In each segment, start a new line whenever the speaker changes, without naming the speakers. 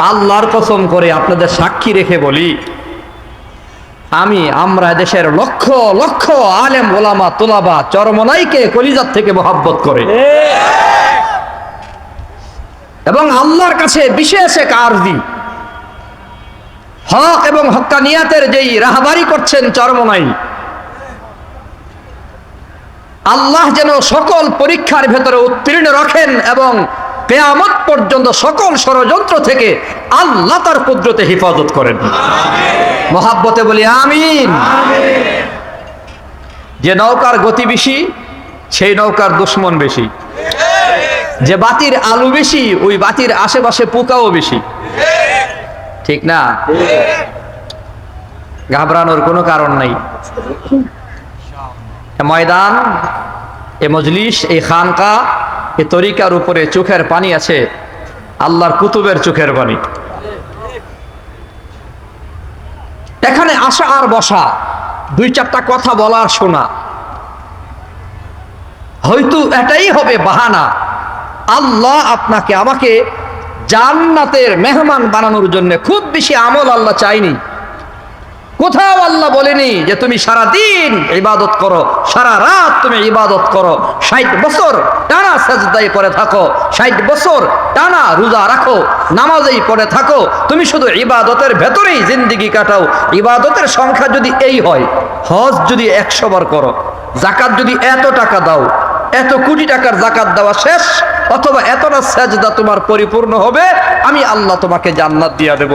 আল্লাহর কসম করে আপনাদের সাক্ষী রেখে বলি আমি আমরা দেশের লক্ষ লক্ষ আলেম ওলামা তোলাবা চরমনাইকে কলিজার থেকে মহাব্বত করে। এবং আল্লাহর কাছে বিশেষ এক আরজি। হক এবং হক্কানিয়াতের যেই রাহাবারি করছেন চরমনাই আল্লাহ যেন সকল পরীক্ষার ভেতরে উত্তীর্ণ রাখেন এবং কেয়ামত পর্যন্ত সকল ষড়যন্ত্র থেকে আল্লাহ তার কুদরতে হেফাজত করেন। মহাব্বতে বলি, আমিন। যে নৌকার গতি বেশি, সেই নৌকার দুশ্মন বেশি। যে বাতির আলু বেশি, ওই বাতির আশেপাশে পোকাও বেশি। ঠিক না? ঘাবড়ানোর কোনো কারণ নাই। ময়দান, এ মজলিস এই খানকা এ তরিকার উপরে চোখের পানি আছে, আল্লাহর কুতুবের চোখের পানি। এখানে আসা আর বসা, দুই চারটা কথা বলার শোনা। হয়তো এটাই হবে বাহানা। আল্লাহ আপনাকে আমাকে জান্নাতের মেহমান বানানোর জন্য খুব বেশি আমল আল্লাহ চাইনি কোথাও আল্লাহ বলেনি যে তুমি সারা দিন ইবাদত করো, সারা রাত তুমি ইবাদত করো। ষাট বছর টানা সাজদাই পরে থাকো, ষাট বছর টানা রোজা রাখো, নামাজেই পড়ে থাকো। তুমি শুধু ইবাদতের ভেতরেই জিন্দিগি কাটাও। ইবাদতের সংখ্যা যদি এই হয়, হজ যদি একশো বার করো, জাকাত যদি এত টাকা দাও, এত কোটি টাকার জাকাত দেওয়া শেষ, অথবা এতটা সেজদা তোমার পরিপূর্ণ হবে, আমি আল্লাহ তোমাকে জান্নাত দিয়ে দেব।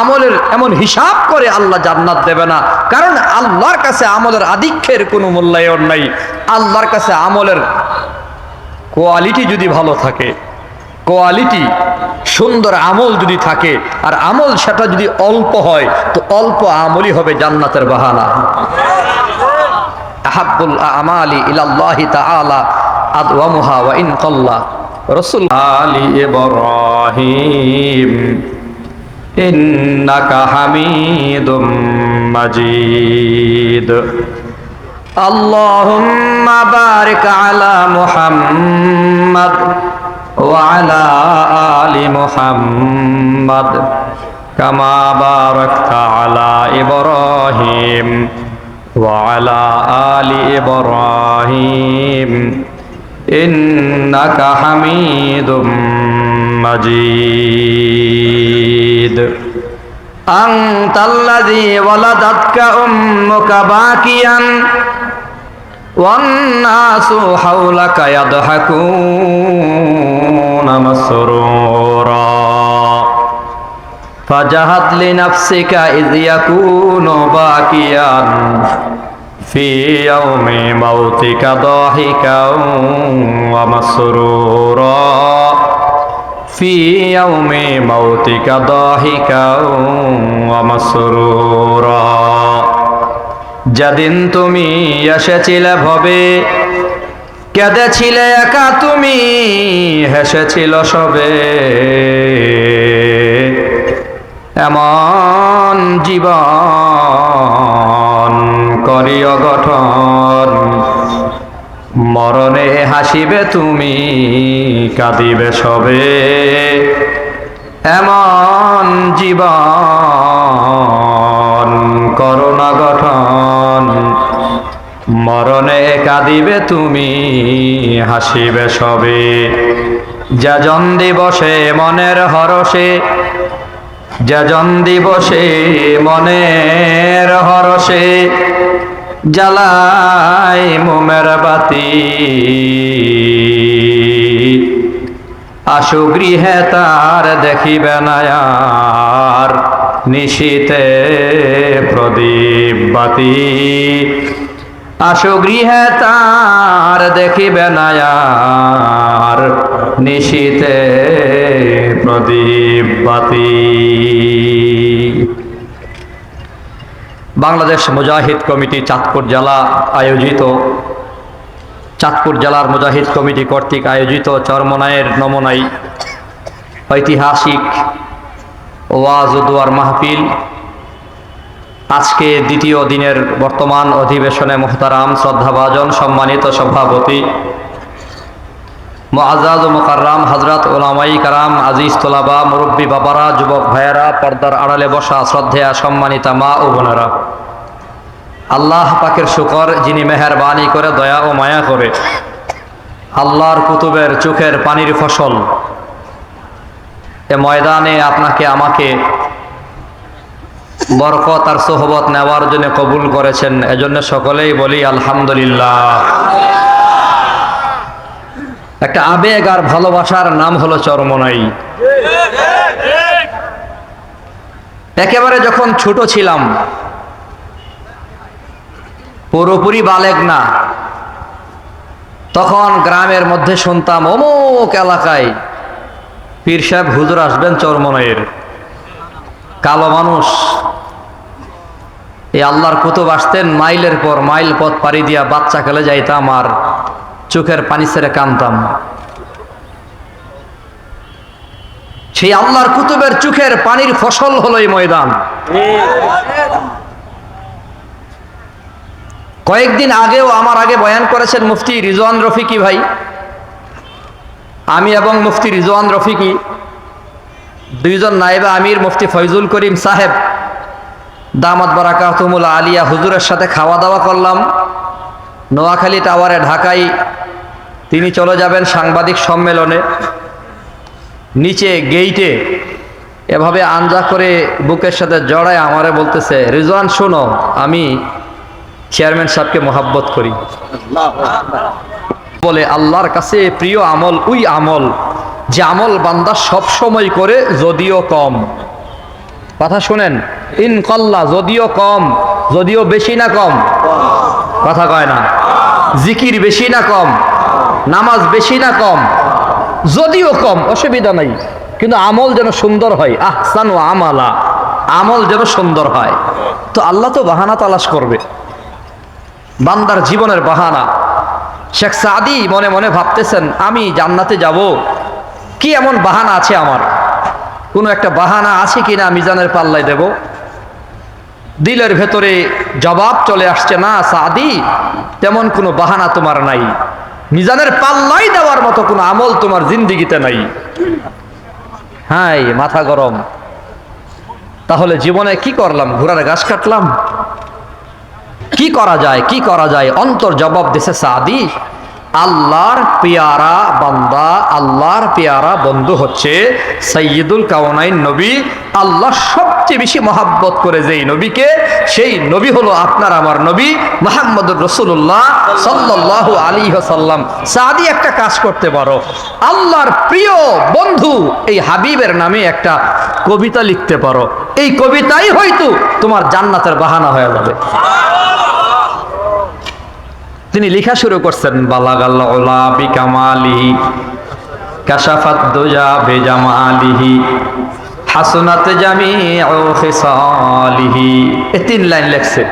আমলের এমন হিসাব করে আল্লাহ জান্নাত দেবে না। কারণ আল্লাহর কাছে আমলের আধিক্যের কোনো মূল্যায়ন নাই। আল্লাহর কাছে আমলের কোয়ালিটি যদি ভালো থাকে, কোয়ালিটি সুন্দর আমল যদি থাকে, আর আমল সেটা যদি অল্প হয়, তো অল্প আমলই হবে জান্নাতের বাহানা। আহাব্বুল আমালি ইলাল্লাহি তাআলা আদওয়ামুহা ওয়া ইন কাল্লা রাসূল আলি ইব্রাহিম। ইন্নাকা হামিদুম মাজিদ اللهم بارك على محمد وعلى آل محمد كما باركت على إبراهيم وعلى آل إبراهيم إنك حميد مجيد أنت الذي ولدتك أمك باكيا والناس حولك يضحكون مسرورا فجهد لنفسك إذ يكون باكيا في يوم موتك ضاحكا ومسرورا في يوم موتك ضاحكا ومسرورا যেদিন তুমি এসেছিলে ভবে কেঁদেছিলে একা তুমি হেসেছিল সবে এমন জীবন করিও গঠন মরণে হাসিবে তুমি, কাঁদিবে সবে। এমন জীবন করোনা গঠন, মরণে কাঁদিবে তুমি, হাসিবে সবে। যাজন দিবসে মনের হরসে যাজন দিবসে মনের হরসে জ্বালাই মোমের বাতি। আশু গৃহে তার দেখিবে নায়ার নিশীতে প্রদীপ বাতি। আশু গৃহে তার দেখিবে নায়ার নিশীতে প্রদীপ বাতি। বাংলাদেশ মুজাহিদ কমিটি চাঁদপুর জেলা আয়োজিত। চাঁদপুর জেলার মুজাহিদ কমিটি কর্তৃক আয়োজিত চরমনায়ের নমনাই ঐতিহাসিক ওয়াজ ও মাহফিল। আজকে দ্বিতীয় দিনের বর্তমান অধিবেশনে মোহতারাম শ্রদ্ধাভাজন সম্মানিত সভাপতি মুআজ্জাজ ও মুকাররাম, হযরত ওলামাই কারাম, আজিজ তোলাবা, মুরব্বী বাবারা, যুবক ভাইয়েরা, পর্দার আড়ালে বসা শ্রদ্ধেয়া সম্মানিতা মা ও বোনেরা। আল্লাহ পাকের শুকর, যিনি মেহেরবানি করে দয়া ও মায়া করে। আল্লাহর কুতুবের চোখের পানির ফসল। এ ময়দানে আপনাকে, আমাকে বরকত আর সোহবত নেওয়ার জন্য কবুল করেছেন। এজন্য সকলেই বলি, আলহামদুলিল্লাহ। একটা আবেগ আর ভালোবাসার নাম হলো চরমনাই। একেবারে যখন ছোট ছিলাম, পুরোপুরি বালেগ না, তখন গ্রামের মধ্যে শুনতাম, অমুক এলাকায় পীর সাহেব, হুজুর আসবেন চরমনাইয়ের। কালো মানুষ, এই আল্লাহর কুতুব আসতেন, মাইলের পর মাইল পথ পাড়ি দিয়া বাচ্চা খেলে যাইতাম আর চোখের পানি ছেড়ে কানতাম। সেই আল্লাহর কুতুবের চোখের পানির ফসল হলো এই ময়দান। কয়েকদিন আগেও আমার আগে বয়ান করেছেন মুফতি রিজওয়ান রফিকি ভাই। আমি এবং মুফতি রিজওয়ান রফিকি, দুইজন নাইবা আমির মুফতি ফয়জুল করিম সাহেব, দামাত বারাকাতুমুল আলিয়া হুজুরের সাথে খাওয়া দাওয়া করলাম। নোয়াখালী টাওয়ারে ঢাকায় তিনি চলে যাবেন সাংবাদিক সম্মেলনে। নিচে গেইটে এভাবে আঞ্জা করে বুকের সাথে জড়ায় আমারে বলতেছে, রিজওয়ান, শোনো, আমি চেয়ারম্যান সাহেবকে মোহাব্বত করি। বলে, আল্লাহর কাছে প্রিয় আমল, ওই আমল, যে আমল বান্দা সব সময় করে যদিও কম। কথা শুনেন, ইন কল্লা, যদিও কম, যদিও বেশি না কম। কথা কয় না, জিকির বেশি না কম। নামাজ বেশি না কম? যদিও কম, অসুবিধা নাই। কিন্তু আমল যেন সুন্দর হয়। আহসান ও আমালা। আমল যেন সুন্দর হয়। তো আল্লাহ তো বাহানা তালাশ করবে। বান্দার জীবনের বাহানা। শেখ সাদি মনে মনে ভাবতেছেন, আমি জান্নাতে যাব। কি এমন বাহানা আছে আমার? কোনো একটা বাহানা আছে কিনা মিজানের পাল্লায় দেব? দিলের ভেতরে জবাব চলে আসছে, না, সাদি, তেমন কোনো বাহানা তোমার নাই। মিজানের পাল্লাই দেওয়ার মতো কোনো আমল তোমার জিন্দিগিতে নাই। হাই, মাথা গরম। তাহলে জীবনে কি করলাম? ঘোড়ার গাছ কাটলাম? কি করা যায়? কি করা যায়? অন্তর জবাব দিছে সাদি। আল্লাহর পেয়ারা বান্দা, আল্লাহর পেয়ারা বন্ধু হচ্ছে সৈয়দুল কাওনাইন নবী। আল্লাহ সবচেয়ে বেশি মহাব্বত করে যেই নবীকে, সেই নবী হলো আপনার আমার নবী মোহাম্মদুর রসুল্লাহ সাল্লাহ আলী সাল্লাম সাদি একটা কাজ করতে পারো। আল্লাহর প্রিয় বন্ধু এই হাবিবের নামে একটা কবিতা লিখতে পারো। এই কবিতাই হয়তো তোমার জান্নাতের বাহানা হয়ে যাবে। তিনি লেখা শুরু করছেন বালাগাল্লা বিকামালিহি কাশাফাত দুজা বেজামালিহি, হাসনাত খিসালিহি। এ তিন লাইন লেখছে।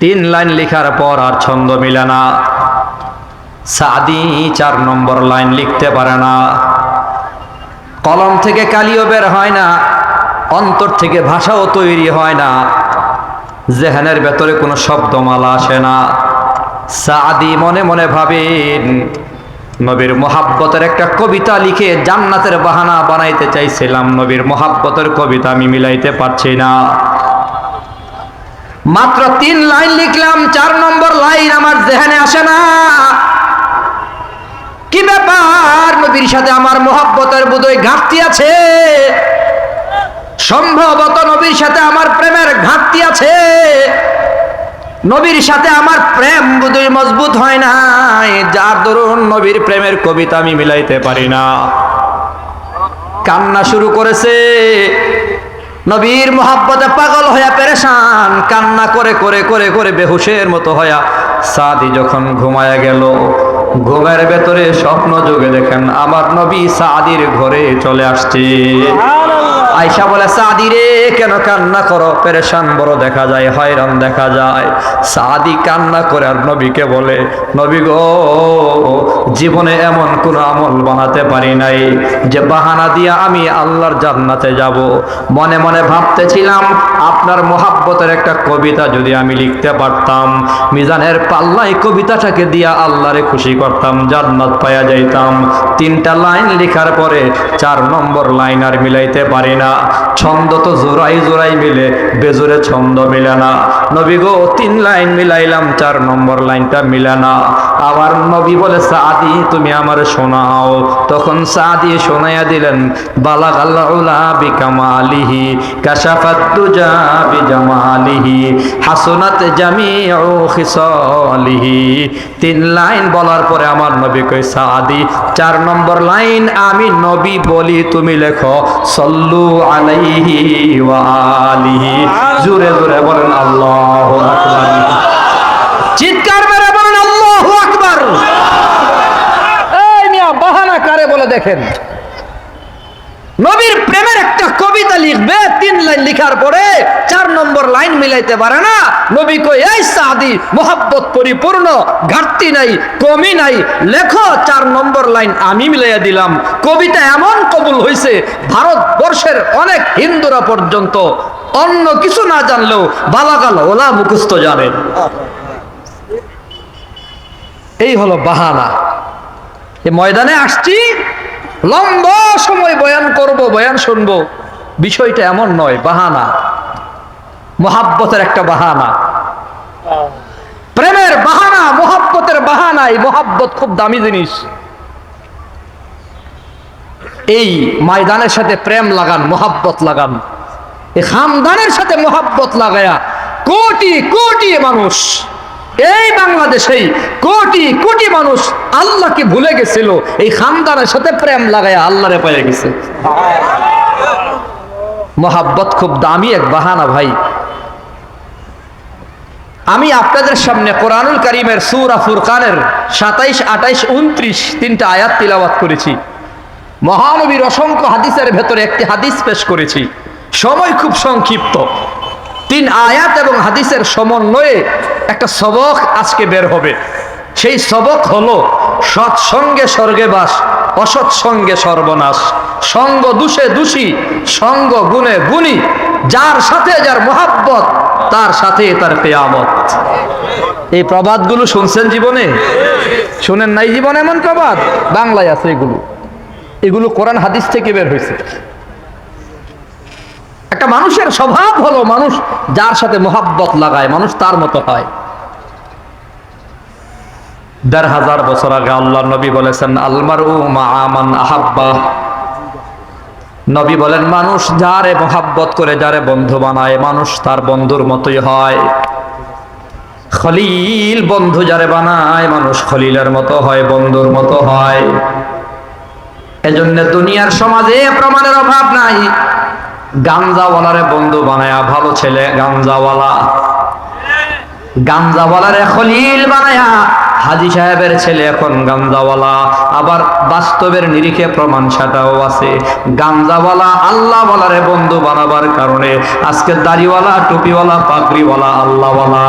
তিন লাইন লেখার পর আর ছন্দ মিলে না। সাদি চার নম্বর লাইন লিখতে পারে না। কলম থেকে কালিও বের হয় না, অন্তর থেকে ভাষাও তৈরি হয় না। জেহানের ভেতরে কোনো শব্দমালা আসে না। সাদি মনে মনে ভাবেন, নবীর মোহাব্বতের একটা কবিতা লিখে জান্নাতের বাহানা বানাইতে চাইছিলাম। নবীর মোহাব্বতের কবিতা আমি মিলাইতে পারছি না। মাত্র তিন লাইন লিখলাম, চার নম্বর লাইন আমার জেহানে আসে না। কি ব্যাপার? নবীর সাথে আমার মোহাব্বতের বোধহয় ঘাটতি আছে। সম্ভবত নবীর সাথে আমার প্রেমের ঘাটতি আছে। নবীর সাথে আমার প্রেম বোধহয় মজবুত হয় না যার দরুন নবীর প্রেমের কবিতা আমি মিলাইতে পারি না। কান্না শুরু করেছে। নবীর মোহাব্বতে পাগল হইয়া পেরেশান। কান্না করে করে করে করে বেহুশের মতো হইয়া সাদি যখন ঘুমায়া গেল, ঘুমের ভেতরে স্বপ্ন যোগে দেখেন আমার নবী সাদির ঘরে চলে আসছে। আয়সা বলে, সাদি রে, কেন কান্না করো? পেরেশান বড় দেখা যায়, হয়রান দেখা যায়। সাদি কান্না করে আর নবীকে বলে, নবী গো, জীবনে এমন কোন আমল বানাতে পারি নাই যে বাহানা দিয়ে আমি আল্লাহর জান্নাতে যাব। মনে মনে ভাবতেছিলাম, আপনার মোহাব্বতের একটা কবিতা যদি আমি লিখতে পারতাম, মিজানের পাল্লাই কবিতাটাকে দিয়া আল্লাহরে খুশি করতাম, জান্নাত পাইয়া যাইতাম। তিনটা লাইন লেখার পরে চার নম্বর লাইন আর মিলাইতে পারি না। ছন্দ তো জোড়াই জোড়াই মিলে বেজোরে ছন্দ মিলে না। নবী গো, তিন লাইন মিলাইলাম, চার নম্বর লাইনটা মিলে না আবার নবী বলে, সাদি, তুমি আমার শোনাও। তখন সাদি শোনাইয়া দিলেন বালাগাল্লাউলা বিকামালিহি, কাশাফাত দুজা বিজামালিহি, হাসনাত জামিউ খিসালিহি। তিন লাইন বলার পরে আমার নবী কই সাদি, চার নম্বর লাইন আমি নবী বলি, তুমি লেখো, সল্লু আলাইহি ওয়া আলিহি। জোরে জোরে বলেন আল্লাহু। আকবার। চিৎকার মেরে বলেন আল্লাহ আকবার। এই মিয়া বাহানা কারে বলে দেখেন? নবীর প্রেমের একটা কবিতা লিখবে, তিন লাইন লিখার পরে চার নম্বর লাইন মিলাইতে পারে না। নবী কই এই সাদি মোহাব্বত পরিপূর্ণ, ঘাটতি নাই কমি নাই। লেখো, চার নম্বর লাইন আমি মিলাইয়া দিলাম। কবিতা এমন কবুল হয়েছে ভারতবর্ষের অনেক হিন্দুরা পর্যন্ত অন্য কিছু না জানলেও বালাগাল ওলা মুখস্থ জানেন এই হলো বাহানা। এ ময়দানে আসছি লম্বা সময় বয়ান করব, বয়ান শুনব। বিষয়টা এমন নয়, বাহানা। মোহাব্বতের একটা বাহানা। প্রেমের বাহানা, মোহাব্বতের বাহানা, এই মোহাব্বত খুব দামি জিনিস। এই ময়দানের সাথে প্রেম লাগান, মোহাব্বত লাগান। এই খামদানের সাথে মোহাব্বত লাগায়া কোটি কোটি মানুষ এই বাংলাদেশেই কোটি কোটি মানুষ আল্লাহকে ভুলে গেছিল। এই খানদানের সাথে প্রেম লাগায়া আল্লাহরে পেয়ে গেছে। মোহাব্বত খুব দামি এক বাহানা, ভাই। আমি আপনাদের সামনে কোরআনুল করিমের সুরা ফুরকানের সাতাইশ আটাইশ উনত্রিশ তিনটা আয়াত তিলাওয়াত করেছি। মহানবীর অসংখ্য হাদিসের ভেতরে একটি হাদিস পেশ করেছি। সময় খুব সংক্ষিপ্ত। তিন আয়াত এবং হাদিসের সমন্বয়ে একটা সবক আজকে বের হবে। সেই সবক হলো সৎসঙ্গে স্বর্গে বাস অসৎ সঙ্গে সর্বনাশ। সঙ্গ দুষে দোষী, সঙ্গ গুণে গুণী। যার সাথে যার মোহাব্বত, তার সাথে তার কেয়ামত। এই প্রবাদগুলো শুনছেন জীবনে? শুনেন নাই জীবনে এমন প্রবাদ? বাংলায় আছে এগুলো। এগুলো কোরআন হাদিস থেকে বের হয়েছে। একটা মানুষের স্বভাব হলো মানুষ যার সাথে মোহাব্বত লাগায়, মানুষ তার মতো হয়। দেড় হাজার বছর আগে আল্লাহ নবী বলেছেন আলমার আমান আহাব্বা। নবী বলেন, মানুষ যারে মোহাব্বত করে, যারে বন্ধু বানায়, মানুষ তার বন্ধুর মতোই হয়। খলিল বন্ধু যারে বানায়, মানুষ খলিলের মতো হয়, বন্ধুর মতো হয়। এজন্য দুনিয়ার সমাজে প্রমাণের অভাব নাই। গাঞ্জাওয়ালারে বন্ধু বানায়া, ভালো ছেলে, গাঞ্জাওয়ালা। গাঞ্জাওয়ালারে খলিল বানায়া, হাজি সাহেবের ছেলে এখন গাঞ্জাওয়ালা। আবার বাস্তবের নিরিখে প্রমাণ আছে। গাঞ্জাওয়ালা বন্ধু বানাবার কারণে আজকে দাড়িওয়ালা, টুপিওয়ালা, পাগড়িওয়ালা, আল্লাহওয়ালা।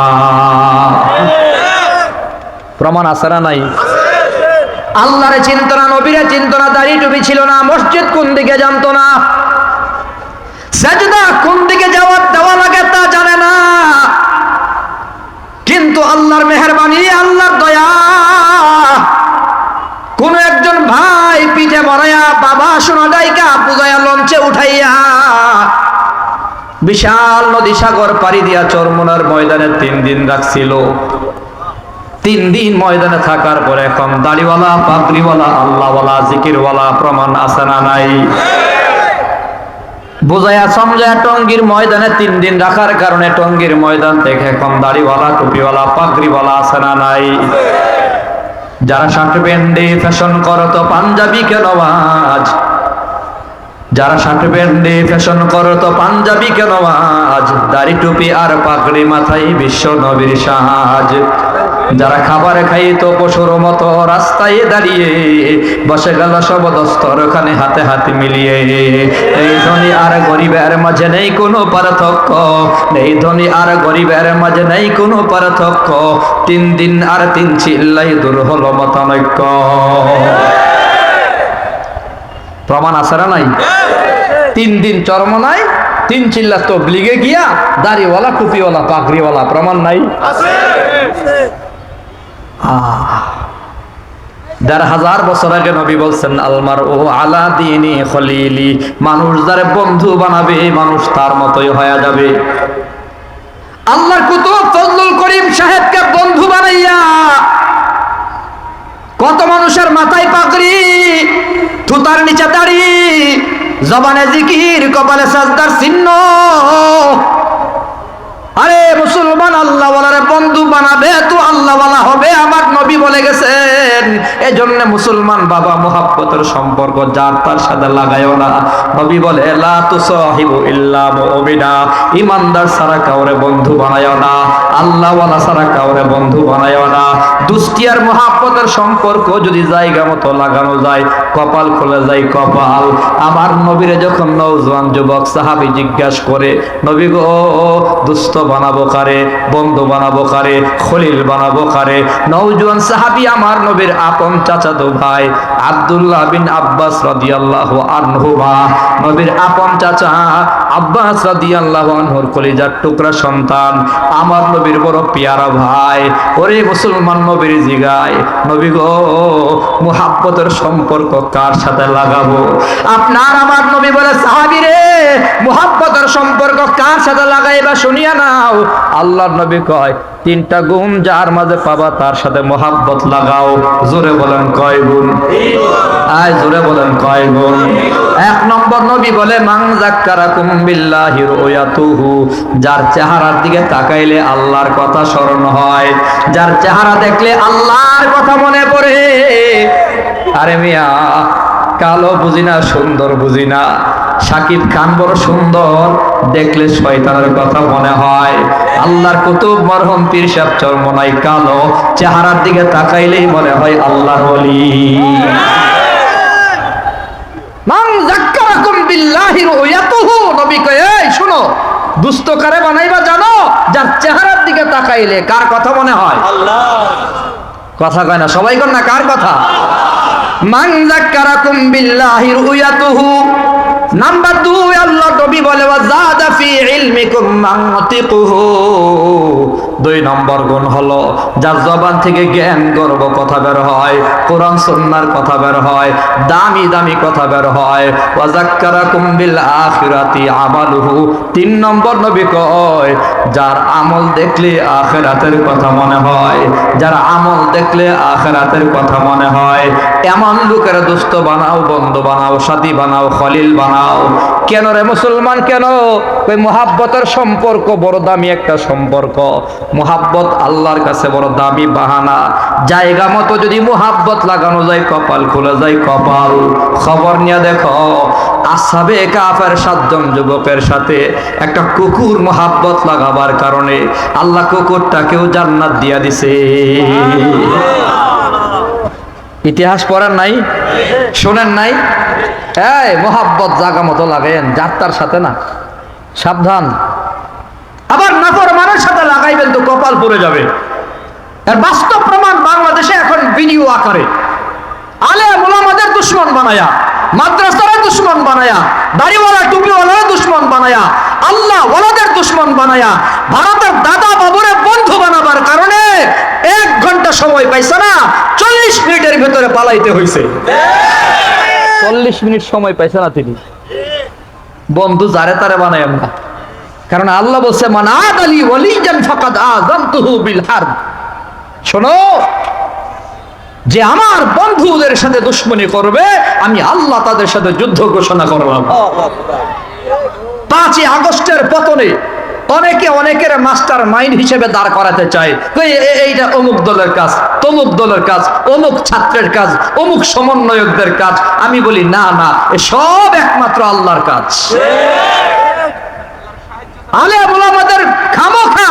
প্রমাণ আছে না নাই? আল্লাহরে চিন্ত না নবীরে চিন্ত না দাড়ি টুপি ছিল না, মসজিদ কোন দিকে জানতো না? সাজদা কোন দিকে যাওয়ার দেওয়া লাগে তা জানে না। কিন্তু আল্লাহর মেহরবানি, আল্লাহর দয়া। কোন একজন ভাই পিঠে বনায়া বাবা সোনা ডাইকা পূজায়া লঞ্চে উঠাইয়া বিশাল নদী সাগর পাড়ি দিয়া চরমোনার ময়দানে তিন দিন রাখছিল। তিন দিন ময়দানে থাকার পরে এখন দাড়িওয়ালা, পাগড়িওয়ালা, আল্লাহওয়ালা, জিকিরওয়ালা প্রমাণ আছে না নাই? বোঝায়া সমঝায়া টঙ্গির ময়দানে তিন দিন রাখার কারণে টঙ্গির ময়দান থেকে এখন দাড়িওয়ালা, টুপিওয়ালা, পাগড়িওয়ালা আছে না নাই? যারা শার্ট প্যান্টে ফ্যাশন করো তো পাঞ্জাবি কেন আজ যারা শার্ট প্যান্টে ফ্যাশন করো তো পাঞ্জাবি কেন আজ দাড়ি, টুপি আর পাগড়ি মাথায় বিশ্ব নবীর সাজ যারা খাবারে খাইতো পশুর মতো রাস্তায় দাঁড়িয়ে বসে গেল সব দস্তর ওখানে হাতে হাতে মিলিয়ে। এই ধনী আর গরিবের মাঝে নেই কোনো পার্থক্য। এই ধনী আর গরিবের মাঝে নেই কোনো পার্থক্য। তিন দিন আর তিন চিল্লাই দূর হলো মতানৈক্য। প্রমাণ আছে না নাই? তিন দিন চরম নাই, তিন চিল্লা তো ব্লিগে গিয়া দাড়িওয়ালা, টুপিওয়ালা, পাগড়িওয়ালা, প্রমাণ নাই। আহ দেড় হাজার বছর আগে নবী বলছেন আলমার ও আলা দিনী খলিলি। মানুষ যারে বন্ধু বানাবে মানুষ তার মতোই হয়ে যাবে। আল্লাহর কুতুব ফজলুল করিম সাহেবকে বন্ধু বানাইয়া কত মানুষের মাথায় পাগড়ি, থুতার নিচে দাড়ি, জবানে জিকির, কপালে সাজদার চিহ্ন আরে মুসলমান আল্লাহ বন্ধু বানাবে তো আল্লাহ হবে, আমার নবী বলে গেছেন। এই জন্য মুসলমান বাবা মোহাব্বতের সম্পর্ক যার তার সাথে লাগাইও না। নবী বলে ইমানদার ছাড়া কাউরে বন্ধু বানায়ও না আল্লাহ ওয়ালা ছাড়া কাউরে বন্ধু বানায়ও না। দুষ্টি আর মোহাব্বতের সম্পর্ক যদি জায়গা মতো লাগানো যায়, কপাল খুলে যায় কপাল। আমার নবীরে যখন নৌজওয়ান যুবক সাহাবি জিজ্ঞাসা করে, নবী গো দুস্থ বানাবো কারে, বন্ধু বানাবো কারে, খলিল বানাবো কারে। নৌজওয়ান সাহাবি আমার নবীর আপন চাচাতো ভাই আব্দুল্লাহ বিন আব্বাস রাদিয়াল্লাহু আনহুমা। নবীর আপন চাচা আব্বাস রাদিয়াল্লাহু আনহুর কলিজার টুকরা সন্তান, আমার নবীর বড় পিয়ারা ভাই। ওরে মুসলমান নবীর জিগায়, নবী গো, মুহাব্বতের সম্পর্ক কার সাথে লাগাবো? আপনার আমার নবী বলে, সাহাবী রে, মুহাব্বতের সম্পর্ক কার সাথে লাগাইবা শুনিয়া নাও আল্লাহর নবী কয়, তিনটা গুণ যার মাঝে পাবা তার সাথে মোহাব্বত লাগাও। জোরে বলেন কয় গুণ। আয়, জোরে বলেন কয় গুণ। এক নম্বর নবী বলে মাং বিল্লাহি রুয়াতুহু। যার চেহারার দিকে তাকাইলে আল্লাহর কথা স্মরণ হয়। যার চেহারা দেখলে আল্লাহর কথা মনে পড়ে। আরে মিয়া, কালো বুঝি না সুন্দর বুঝি না সাকিব খান বড় সুন্দর। দেখলে শয়তানের কথা মনে হয়। আল্লাহর কুতুব মরহম পীর সাহেব চরমনাই কালো। চেহারার দিকে তাকাইলেই মনে হয় আল্লাহর ওলি। মান যাক্কারাকুম বিল্লাহি রুয়াতুহু। নবী কয়, এই, শুনো দুস্থ কারে বানাইবা জানো? যার চেহারার দিকে তাকাইলে কার কথা মনে হয়?
আল্লাহ
কথা কয় না, সবাই কর না, কার কথা? মান যাক্কারাকুম বিল্লাহি রুয়াতুহু। নাম্বার দুই আল্লাহ নবী বলে দুই নম্বর গুণ হলো, যার জবান থেকে জ্ঞান গর্ব কথা বের হয়, কোরআন সুন্নাহর কথা বের হয়, দামি দামি কথা বের হয়। ওয়া যাক্কারাকুম বিল আখিরাতি আমালুহু। তিন নম্বর নবী কয়, যার আমল দেখলে আখিরাতের কথা মনে হয়, যার আমল দেখলে আখিরাতের কথা মনে হয়। এমন লোকের দোস্ত বানাও, বন্ধু বানাও, সাথী বানাও, খলিল বানাও। কেন রে মুসলমান কেন? ওই মোহাব্বতের সম্পর্ক বড় দামি একটা সম্পর্ক। মোহাব্বত আল্লাহর কাছে বড় দামি বাহানা। জায়গা মতো যদি মোহাব্বত লাগানো যায়, কপাল খুলে যায়, কপাল। খবর নিয়ে দেখো, আসাবে কাফের সাতজন যুবকের সাথে একটা কুকুর মোহাব্বত লাগাবার কারণে আল্লাহ কুকুরটাকেও জান্নাত দিয়া দিছে। ইতিহাস পড়ার নাই, শোনেন নাই। এই মোহাব্বত জাগা মতো লাগেন যাত্রার সাথে না। সাবধান। আবার নাফর মানুষের সাথে লাগাইবেন তো কপাল পড়ে যাবে। এর বাস্তব প্রমাণ বাংলাদেশে এখন ভিডিও আকারে। আলে মোলামাদের দুশ্মন বানায়া মাদ্রাসারা দুশ্মন বানায়া, দাড়িওয়ালা টুপিওয়ালারা দুশ্মন বানায়া, আল্লাহ ওয়ালাদের দুশ্মন বানায়া, ভারতের দাদা বাবুরে বন্ধু বানাবার কারণে এক ঘণ্টা সময় পাইছে না, চল্লিশ ভেতরে পালাইতে হয়েছে চল্লিশ মিনিট সময় পাইছে না তিনি। বন্ধু যারে তারে বানাই আমরা। কারণ আল্লাহ বলছে মানাদ আলী ওয়ালিজান ফাকাদ আযানতুহু বিল হারব। শোনো যে আমার বন্ধুদের সাথে দুশ্মনী করবে আমি আল্লাহ তাদের সাথে যুদ্ধ ঘোষণা করলাম। পাঁচই আগস্টের পতনে অনেকে অনেকের মাস্টার মাইন্ড হিসেবে দাঁড় করাতে চায়। এইটা অমুক দলের কাজ তমুক দলের কাজ অমুক ছাত্রের কাজ অমুক সমন্বয়কদের কাজ। আমি বলি না না এ সব একমাত্র আল্লাহর কাজ। আলে আমাদের খামোখা।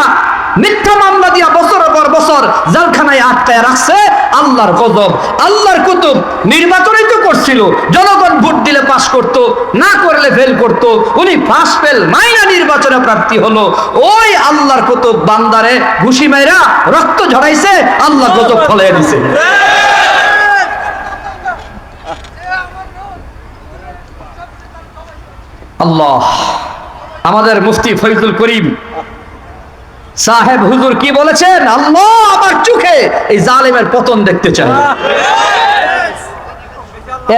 মিথ্যা মামলা দিয়া বছরের পর বছর জেলখানায় আটকায় রাখছে আল্লাহর গজব, আল্লাহর কুতুব। নির্বাচনই তো করছিল, জনগণ ভোট দিলে পাস করত, না করলে ফেল করত। উনি পাস ফেল মাইনা নির্বাচনে প্রার্থী হলো। ওই আল্লাহর কুতুব বান্দারে ঘুষি মাইরা রক্ত ঝরাইছে, আল্লাহ গজব ফলাই দিছে। আল্লাহ, আমাদের মুফতি ফৈজুল করিম সাহেব হুজুর কি বলেছেন? আল্লাহ আমার চোখে এই জালেমের পতন দেখতে চাই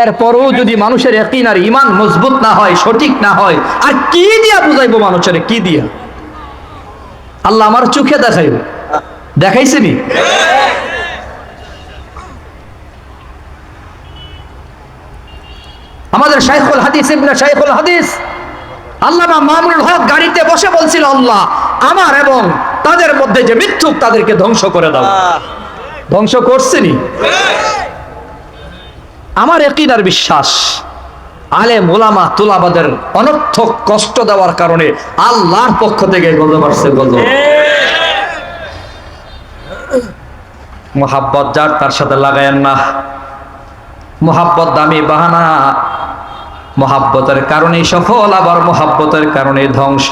এরপরও যদি মানুষের একদিন আর ইমান মজবুত না হয়, সঠিক না হয়, আর কি দিয়া বুঝাইবো মানুষের, কি দিয়া? আল্লাহ আমার চোখে দেখাইব। দেখাইছেনি? আমাদের শাইখুল হাদিস, ইবনে শাইখুল হাদিস, আল্লামা মামুনুল হক গাড়িতে বসে বলছিল, আল্লাহ, আমার এবং তাদের মধ্যে যে মিথ্যুক তাদেরকে ধ্বংস করে দাও। ধ্বংস করছেনি? আমার একিনার বিশ্বাস আলে মোলামা তুলাবাদের অনর্থক কষ্ট দেওয়ার কারণে আল্লাহর পক্ষ থেকে গজব আসছে, গজব। মোহাব্বত যার, তার সাথে লাগায়েন না। মোহাব্বত দামি বাহানা। মোহাব্বতের কারণে সফল, আবার মোহাব্বতের কারণে ধ্বংস।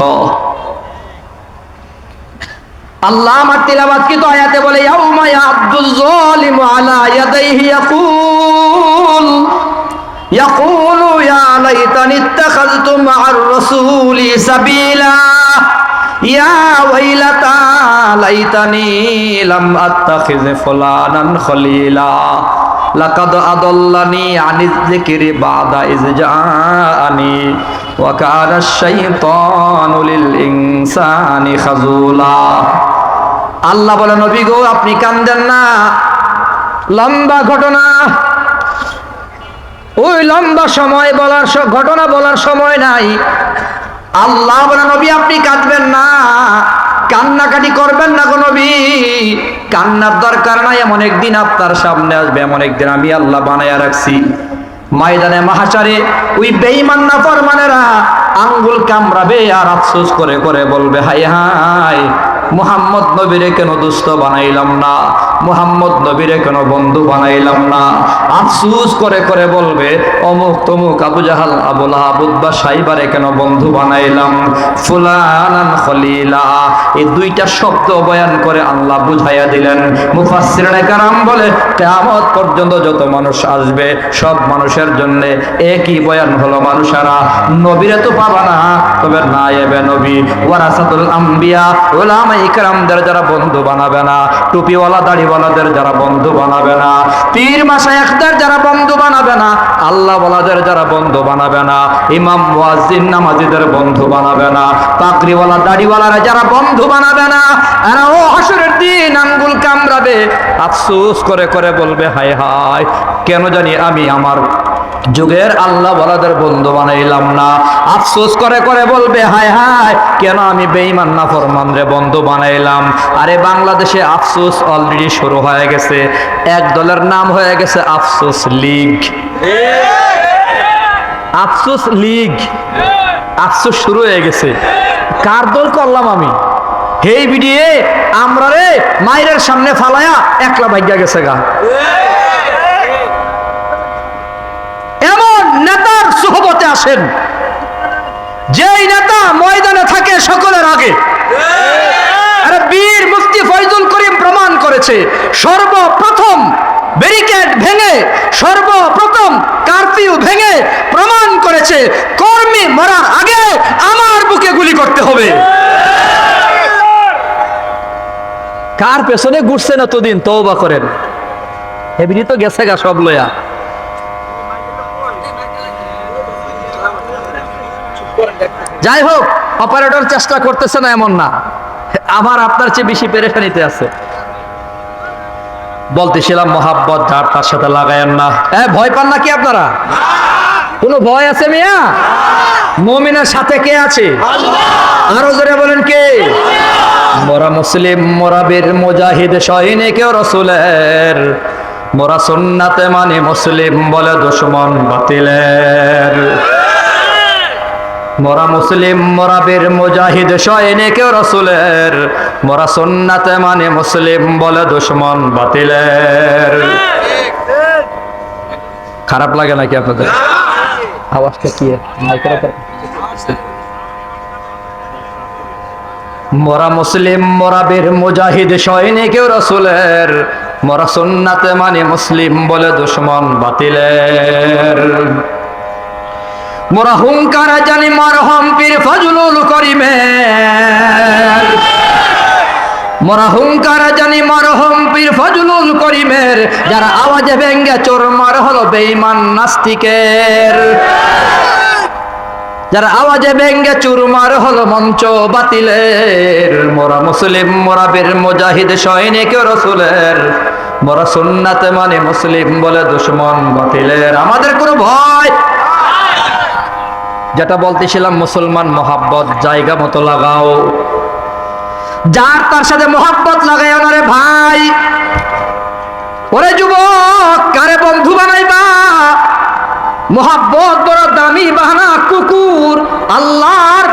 আল্লাহ আমার তিলাবাত কি তো আয়াতে বলে, ইয়াউমা ইয়াবদুল যালিমু আলা ইয়াদাইহি ইয়াকুল। ইয়াকুলু, ইয়া লাইতানি ইত্তাখাযতু মা'আর রাসূলি সাবিলা। ইয়া ওয়াইলাতা লাইতানি লাম আত্তাখিয ফুলানান খলিলা। লাকাদ আদাল্লানি আনিজ যিকরি বাদা ইজ ওয়া কানা আশ-শাইতানু লিল ইনসানি খাজুলা আল্লাহ বলে, নবী গো, আপনি কান্দেন না। লম্বা ঘটনা। ওই লম্বা সময় বলার ঘটনা বলার সময় নাই। আল্লাহ বলে, নবী, আপনি কাঁদবেন না। কান্নাকাটি করবেন না কোনো কান্নার দরকার নাই, এমন একদিন আপনার সামনে আসবে, এমন একদিন আমি আল্লাহ বানাইয়া রাখছি। ময়দানে মাহাচারে ওই বেঈমান না ফরমানেরা আঙ্গুল কামড়াবে আর আফসোস করে করে বলবে হাই হাই মুহাম্মদ নবীরে কেন দুস্থ বানাইলাম না? মুহাম্মদ নবীরে কেন বন্ধু বানাইলাম না? আফসুস করে করে বলবে, অমুক তমুক আবু জাহাল আবুল আবুদ্বা সাইবারে কেন বন্ধু বানাইলাম? ফুলানান খলিলা। এই দুইটা শব্দ বয়ান করে আল্লাহ বুঝাইয়া দিলেন। মুফাসসিরনে কারাম বলে, কিয়ামত পর্যন্ত যত মানুষ আসবে, সব মানুষের জন্য একই বয়ান হলো মানুষেরা। নবীরে তো পাবা না, তবে না এবে নবী। ওয়ারাসাতুল আম্বিয়া ওলামা ইকরামদের যারা বন্ধু বানাবে না, টুপিওয়ালা, দাড়িওয়ালাদের যারা বন্ধু বানাবে না, পীর মাশায়েখদের যারা বন্ধু বানাবে না আল্লাহ ওয়ালাদের যারা বন্ধু বানাবে না, ইমাম, মুয়াজ্জিন, নামাজিদের বন্ধু বানাবে না পাকড়িওয়ালা দাড়িওয়ালারা যারা বন্ধু বানাবে না এরা ও হাসরের দিন আঙ্গুল কামড়াবে, আফসোস করে করে বলবে, হায় হায়, কেন জানি আমি আমার যুগের আল্লাহ বলাদের বন্ধু বানাইলাম না। আফসোস করে করে বলবে, হায় হায়, কেন আমি বেঈমান না ফরমান রে বন্ধু বানাইলাম? আরে বাংলাদেশে আফসোস অলরেডি শুরু হয়ে গেছে। এক দলের নাম হয়ে গেছে আফসোস লীগ। আফসোস লীগ। আফসোস শুরু হয়ে গেছে। কার দল করলাম আমি? হেই বিডিয়ে আমরা রে মায়ের সামনে ফালায়া একলা ভাগ্যা গেছে গা এমন নেতার সোহবতে আসেন। যেই নেতা ময়দানে থাকে সকলের আগে। বীর মুফতি ফয়জুল করিম প্রমাণ করেছে, সর্বপ্রথম ব্যারিকেড ভেঙে, সর্বপ্রথম কারফিউ ভেঙে প্রমাণ করেছে, কর্মী মরার আগে আমার বুকে গুলি করতে হবে। কার পেছনে ঘুরছেন এতদিন? তওবা করেন। এমনি তো গেছে গা সব লয়া যাই হোক অপারেটর চেষ্টা করতেছে না এমন না। আমার আপনার চেয়ে বেশি পেরেশানিতে আছে। বলতেছিলাম, মহাব্বত, যার তার সাথে লাগায়েন না। হ্যাঁ ভয় পান নাকি আপনারা? কোনো ভয় আছে মিয়া? মমিনের সাথে কে আছে? আরও জোরে বলেন কে? মোরা মুসলিম, মোরা বীর, মুজাহিদ, সৈনিক, রসুলের। মোরা সুন্নাতে মানে মুসলিম বলে দুশ্মন বাতিলের। মোরা মুসলিম, মোরা বীর মুজাহিদ, সৈনিক রসুলের। মোরা সুন্নাতে মানে মুসলিম বলে দুশ্মন বাতিলের। খারাপ লাগে নাকি আপনাদের? আওয়াজটা কি? মোরা মুসলিম, মোরা বীর মুজাহিদ, সৈনিক রসুলের। মোরা সুন্নাতে মানে মুসলিম বলে দুশ্মন বাতিলের। মোরা হুঙ্কার জানি মরহম পীর ফজলুল করিমের মোরা হুঙ্কার জানি মরহম পীর ফজলুল করিমের, যারা আওয়াজে ভেঙ্গে চোর মার হলো বেঈমান নাস্তিকের। যারা আওয়াজে ভেঙ্গে চুরমার হলো মঞ্চ বাতিলের। মোরা মুসলিম, মোরা বীর, মুজাহিদ, সৈনিক, রসুলের। মোরা সুন্নাতে মানে মুসলিম বলে দুশ্মন বাতিলের। আমাদের কোনো ভয় যেটা বলতেছিলাম, মুসলমান মোহাব্বত, জায়গা মতো লাগাও। যার তার সাথে মোহাব্বত লাগাই ওনারে ভাই। ওরে যুবক, কারে বন্ধু বানাইবা? মোহাব্বত, বড় দামি বাহানা, কুকুর। আল্লাহর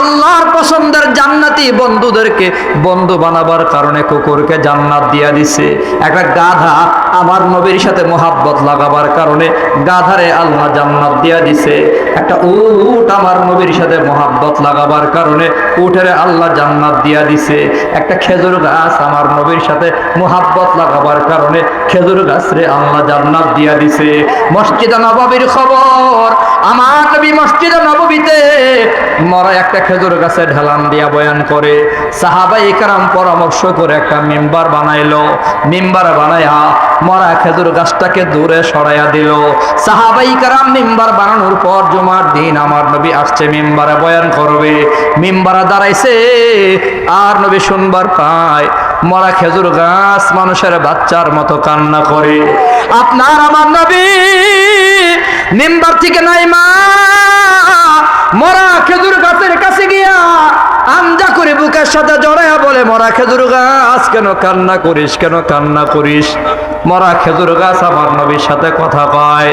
আল্লাহর পছন্দের জান্নাতি বন্ধুদেরকে বন্ধু বানাবার কারণে কুকুরকে জান্নাত দিয়া দিছে। একটা গাধা আমার নবীর সাথে মোহাব্বত লাগাবার কারণে গাধারে আল্লাহ জান্নাত দিয়া দিছে। একটা উট আমার নবীর সাথে মোহাব্বত লাগাবার কারণে উঠেরে আল্লাহ জান্নাত দিয়া দিছে। একটা খেজুর গাছ আমার নবীর সাথে মোহাব্বত লাগাবার কারণে খেজুর গাছ রে আল্লাহ জান্নাত দিয়া দিছে। মসজিদে নবাবির খবর। আমার নবী মসজিদে নববীতে মরা একটা খেজুর গাছে ঢালান দিয়া বয়ান করে। সাহাবাই কারাম পরামর্শ করে একটা মেম্বার বানাইলো। মেম্বার বানায়া মরা খেজুর গাছটাকে দূরে সরাইয়া দিল। সাহাবাই কারাম মেম্বার বানানোর পর জুমার দিন আমার নবী আসছে মেম্বারে বয়ান করবে। মেম্বারে দাঁড়াইছে, আর নবী শুনবার পায়, মরা খেজুর গাছ মানুষের বাচ্চার মতো কান্না করে। আপনার আমার নবী মেম্বার থেকে নাই মা। মরা খেজুর গাছের কাছে গিয়া আমজা করে বুকের সাথে জড়াইয়া বলে, মরা খেজুর গাছ কেন কান্না করিস, কেন কান্না করিস? মরা খেজুর গাছ আমার নবীর সাথে কথা কয়,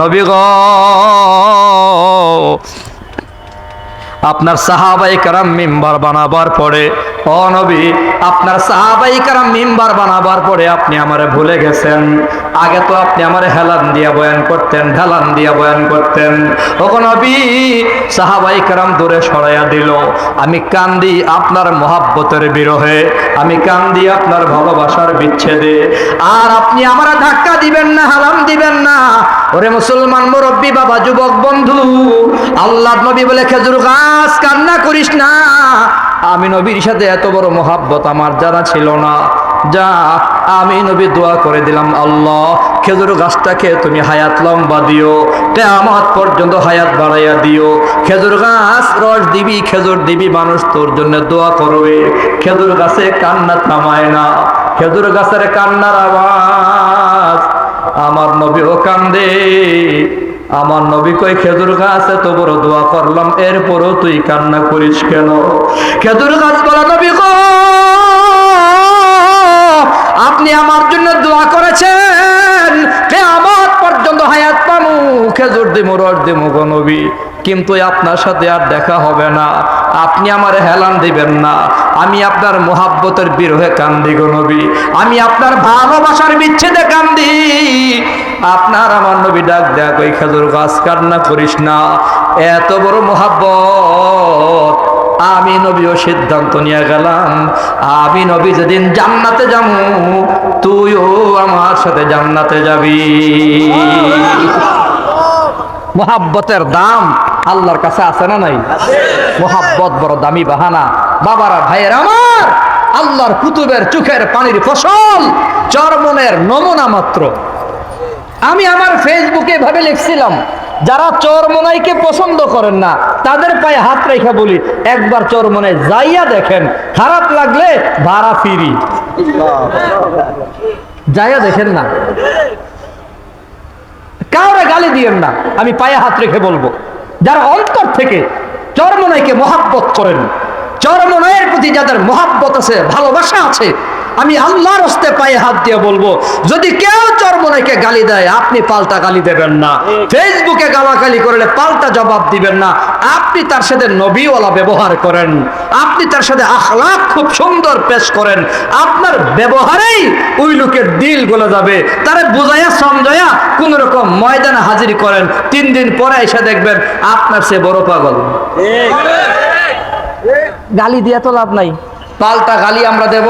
নবী গ আপনার সাহাবাই কারাম মিম্বার বানাবার পরে, ও নবী, আপনার সাহাবাই কারাম মিম্বার বানাবার পরে আপনি আমারে ভুলে গেছেন। আগে তো আপনি আমারে হেলান দিয়া বয়ান করতেন, ঢালান দিয়া বয়ান করতেন। ও নবী, সাহাবাই কারাম দূরে সরাইয়া দিল। আমি কান্দি আপনার মহাব্বতের বিরহে, আমি কান্দি আপনার ভালোবাসার বিচ্ছেদে। আর আপনি আমার ধাক্কা দিবেন না, হালাম দিবেন না। ওরে মুসলমান মুরব্বী বাবা, যুবক বন্ধু আল্লাহ নবী বলে, খেজুর গাছ কান্না করিস না। আমি নবীর সাথে এত বড় মোহাব্বত আমার জানা ছিল না। যা, আমি নবী দোয়া করে দিলাম, আল্লাহ, খেজুর গাছটাকে তুমি হায়াত লম্বা দিও তে কেয়ামত পর্যন্ত হায়াত বাড়াইয়া দিও। খেজুর গাছ রস দিবি, খেজুর দিবি, মানুষ তোর জন্য দোয়া করবে। খেজুর গাছে কান্না থামায় না। খেজুর গাছের কান্নার আওয়াজ আমার নবীও কান্দে। আমার নবী কই, খেজুর গাছ এত বড় দোয়া করলাম, এরপরও তুই কান্না করিস কেন? খেজুর গাছ বলা, নবী গো, আপনি আমার জন্য দোয়া করেছেন আমার পর্যন্ত হায়াত পামু, খেজুর দিমু, রস দিমু গো নবী। কিন্তু আপনার সাথে আর দেখা হবে না। আপনি আমার হেলান দিবেন না। আমি আপনার মোহাব্বতের বিরহে কান্দি গো নবী। আমি আপনার ভালোবাসার বিচ্ছেদে কান্দি। আপনার আমার নবী ডাক দেয়া কই, খেজুর গাছ কান্না করিস না, এত বড় মোহাব্বত। আমি নবীও সিদ্ধান্ত নিয়ে গেলাম, আমি নবী যেদিন জান্নাতে যাব, তুইও আমার সাথে জান্নাতে যাবি। মোহাব্বতের দাম আল্লাহর কাছে আছে না নাই? মোহাব্বত বড় দামি বাহানা। বাবারা, ভাইয়ের আমার, আল্লাহর কুতুবের চোখের পানির ফসল, চরমনের নমুনা মাত্র। আমি আমার ফেসবুকে ভাবে লিখছিলাম, যারা চরমনাইকে পছন্দ করেন না, তাদের পায়ে হাত রেখে বলি, একবার চরমনায় যাইয়া দেখেন, খারাপ লাগলে ভাড়া ফিরি। যাইয়া দেখেন না। কাউরে গালি দিয়েন না, আমি পায়ে হাত রেখে বলব। যারা অন্তর থেকে চরমনাইকে মহাব্বত করেন, চরমনাইয়ের প্রতি যাদের মহাব্বত আছে, ভালোবাসা আছে আমি আল্লাহর হস্তে পায়ে হাত দিয়ে বলব যদি কেউ চরমনাইকে গালি দেয় আপনি পাল্টা গালি দেবেন না। ফেসবুকে গালাগালি করলে পাল্টা জবাব দিবেন না। আপনি তার সাথে নবীওয়ালা ব্যবহার করেন। আপনি তার সাথে আখলাখ খুব সুন্দর পেশ করেন। আপনার ব্যবহারেই ওই লোকের দিল গলে যাবে। তারে বুঝাইয়া সমঝাইয়া কোন রকম ময়দানে হাজির করেন। তিন দিন পরে এসে দেখবেন আপনার সে বড় পাগল। গালি দিয়ে তো লাভ নাই। পাল্টা গালি আমরা দেব।